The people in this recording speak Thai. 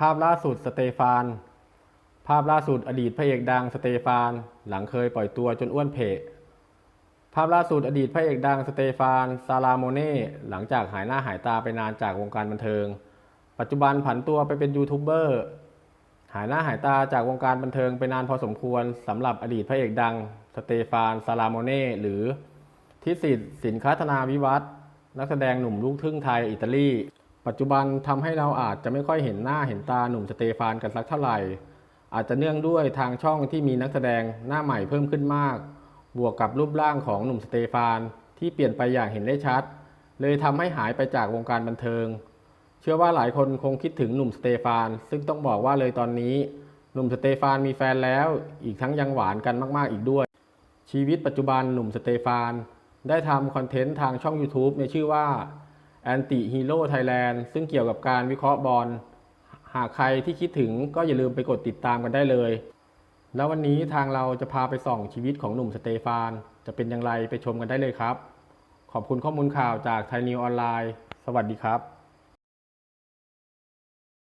ภาพล่าสุดสเตฟาน ภาพล่าสุดอดีตพระเอกดังสเตฟาน หลังเคยปล่อยตัวจนอ้วนเพะภาพล่าสุดอดีตพระเอกดังสเตฟานซาลาโมเน่หลังจากหายหน้าหายตาไปนานจากวงการบันเทิง ปัจจุบันผันตัวไปเป็นยูทูบเบอร์หายหน้าหายตาจากวงการบันเทิงไปนานพอสมควรสำหรับอดีตพระเอกดังสเตฟานซาลาโมเน่หรือทิสิทธิ์สินค้าธนาวิวัฒนักแสดงหนุ่มลูกครึ่งไทยอิตาลี ปัจจุบันทำให้เราอาจจะไม่ค่อยเห็นหน้าเห็นตาหนุ่มสเตฟานกันสักเท่าไหร่ อาจจะเนื่องด้วยทางช่องที่มีนักแสดงหน้าใหม่เพิ่มขึ้นมาก บวกกับรูปร่างของหนุ่มสเตฟานที่เปลี่ยนไปอย่างเห็นได้ชัด เลยทำให้หายไปจากวงการบันเทิง เชื่อว่าหลายคนคงคิดถึงหนุ่มสเตฟาน ซึ่งต้องบอกว่าเลยตอนนี้ หนุ่มสเตฟานมีแฟนแล้ว อีกทั้งยังหวานกันมาก ๆ อีกด้วย ชีวิตปัจจุบันหนุ่มสเตฟานได้ทำคอนเทนต์ทางช่อง YouTube ในชื่อว่า แอนตี้ฮีโร่ไทยแลนด์ซึ่งเกี่ยวกับการวิเคราะห์บอล หากใครที่คิดถึงก็อย่าลืมไปกดติดตามกันได้เลย แล้ววันนี้ทางเราจะพาไปส่องชีวิตของหนุ่มสเตฟาน จะเป็นอย่างไรไปชมกันได้เลยครับ ขอบคุณข้อมูลข่าวจากไทยนิวออนไลน์ สวัสดีครับ